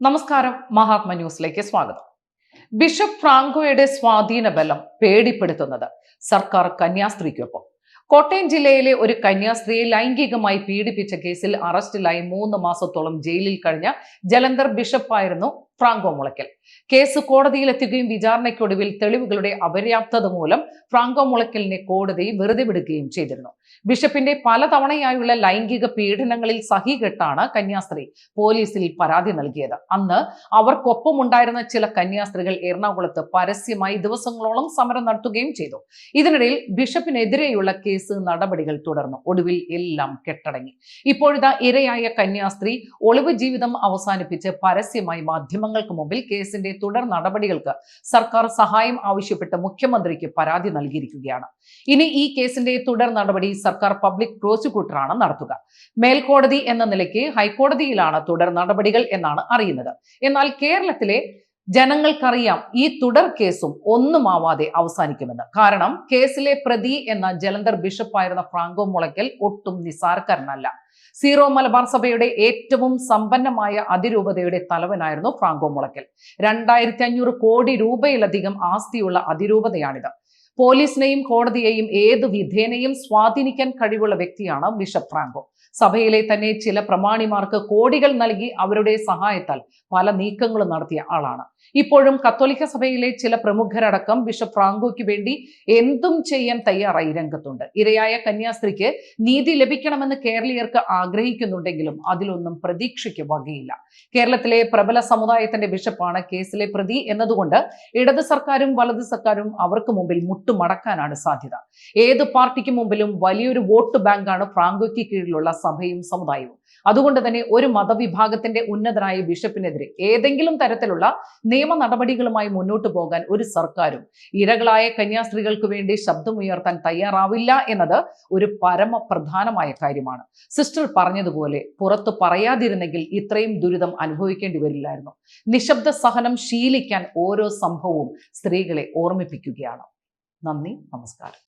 നമസ്കാരം മഹാത്മ ന്യൂസിലേക്ക് സ്വാഗതം. ബിഷപ്പ് ഫ്രാങ്കോയുടെ സ്വാധീന ബലം പേടിപ്പെടുത്തുന്നത് സർക്കാർ കന്യാസ്ത്രീക്കൊപ്പം. കോട്ടയം ജില്ലയിലെ ഒരു കന്യാസ്ത്രീയെ ലൈംഗികമായി പീഡിപ്പിച്ച കേസിൽ അറസ്റ്റിലായി മൂന്ന് മാസത്തോളം ജയിലിൽ കഴിഞ്ഞ ജലന്ധർ ബിഷപ്പായിരുന്നു ഫ്രാങ്കോ മുളയ്ക്കൽ. കേസ് കോടതിയിലെത്തുകയും വിചാരണയ്ക്കൊടുവിൽ തെളിവുകളുടെ അപര്യാപ്തത മൂലം ഫ്രാങ്കോ മുളയ്ക്കലിനെ കോടതി വെറുതെ വിടുകയും ചെയ്തിരുന്നു. ബിഷപ്പിന്റെ പലതവണയായുള്ള ലൈംഗിക പീഡനങ്ങളിൽ സഹികെട്ടാണ് കന്യാസ്ത്രീ പോലീസിൽ പരാതി നൽകിയത്. അന്ന് അവർക്കൊപ്പമുണ്ടായിരുന്ന ചില കന്യാസ്ത്രീകൾ എറണാകുളത്ത് പരസ്യമായി ദിവസങ്ങളോളം സമരം നടത്തുകയും ചെയ്തു. ഇതിനിടയിൽ ബിഷപ്പിനെതിരെയുള്ള കേസ് നടപടികൾ തുടർന്നു. ഒടുവിൽ എല്ലാം കെട്ടടങ്ങി. ഇപ്പോഴിതാ ഇരയായ കന്യാസ്ത്രീ ഒളിവ് ജീവിതം അവസാനിപ്പിച്ച് പരസ്യമായി മാധ്യമങ്ങൾക്ക് മുമ്പിൽ കേസിന്റെ തുടർ നടപടികൾക്ക് സർക്കാർ സഹായം ആവശ്യപ്പെട്ട് മുഖ്യമന്ത്രിക്ക് പരാതി നൽകിയിരിക്കുകയാണ്. ഇനി ഈ കേസിന്റെ തുടർ നടപടി സർക്കാർ പബ്ലിക് പ്രോസിക്യൂട്ടറാണ് നടത്തുക. മേൽക്കോടതി എന്ന നിലയ്ക്ക് ഹൈക്കോടതിയിലാണ് തുടർ നടപടികൾ എന്നാണ് അറിയുന്നത്. എന്നാൽ കേരളത്തിലെ ജനങ്ങൾക്കറിയാം ഈ തുടർ കേസും ഒന്നുമാവാതെ അവസാനിക്കുമെന്ന്. കാരണം കേസിലെ പ്രതി എന്ന ജലന്ധർ ബിഷപ്പായിരുന്ന ഫ്രാങ്കോ മുളയ്ക്കൽ ഒട്ടും നിസാരക്കാരനല്ല സീറോ മലബാർ സഭയുടെ ഏറ്റവും സമ്പന്നമായ അതിരൂപതയുടെ തലവനായിരുന്നു ഫ്രാങ്കോ മുളയ്ക്കൽ. രണ്ടായിരത്തി അഞ്ഞൂറ് കോടി രൂപയിലധികം ആസ്തിയുള്ള അതിരൂപതയാണിത്. പോലീസിനെയും കോടതിയെയും ഏതു വിധേനയും സ്വാധീനിക്കാൻ കഴിവുള്ള വ്യക്തിയാണ് ബിഷപ്പ് ഫ്രാങ്കോ. സഭയിലെ തന്നെ ചില പ്രമാണിമാർക്ക് കോടികൾ നൽകി അവരുടെ സഹായത്താൽ പല നീക്കങ്ങളും നടത്തിയ ആളാണ്. ഇപ്പോഴും കത്തോലിക്ക സഭയിലെ ചില പ്രമുഖരടക്കം ബിഷപ്പ് ഫ്രാങ്കോയ്ക്ക് വേണ്ടി എന്തും ചെയ്യാൻ തയ്യാറായി രംഗത്തുണ്ട്. ഇരയായ കന്യാസ്ത്രീക്ക് നീതി ലഭിക്കണമെന്ന് കേരളീയർക്ക് ആഗ്രഹിക്കുന്നുണ്ടെങ്കിലും അതിലൊന്നും പ്രതീക്ഷയ്ക്ക് വകയില്ല. കേരളത്തിലെ പ്രബല സമുദായത്തിന്റെ ബിഷപ്പാണ് കേസിലെ പ്രതി എന്നതുകൊണ്ട് ഇടത് സർക്കാരും വലത് സർക്കാരും അവർക്ക് മുമ്പിൽ മുട്ടുമടക്കാനാണ് സാധ്യത. ഏത് പാർട്ടിക്ക് മുമ്പിലും വലിയൊരു വോട്ട് ബാങ്കാണ് ഫ്രാങ്കോയ്ക്ക് കീഴിലുള്ള സഭയും സമുദായവും. അതുകൊണ്ട് തന്നെ ഒരു മതവിഭാഗത്തിന്റെ ഉന്നതനായ ബിഷപ്പിനെതിരെ ഏതെങ്കിലും തരത്തിലുള്ള നിയമ നടപടികളുമായി മുന്നോട്ട് പോകാൻ ഒരു സർക്കാരും ഇരകളായ കന്യാസ്ത്രീകൾക്ക് വേണ്ടി ശബ്ദമുയർത്താൻ തയ്യാറാവില്ല എന്നത് ഒരു പരമപ്രധാനമായ കാര്യമാണ്. സിസ്റ്റർ പറഞ്ഞതുപോലെ പുറത്തു പറയാതിരുന്നെങ്കിൽ ഇത്രയും ദുരിതം അനുഭവിക്കേണ്ടി വരില്ലായിരുന്നു. നിശബ്ദ സഹനം ശീലിക്കാൻ ഓരോ സംഭവവും സ്ത്രീകളെ ഓർമ്മിപ്പിക്കുകയാണ്. നന്ദി നമസ്കാരം.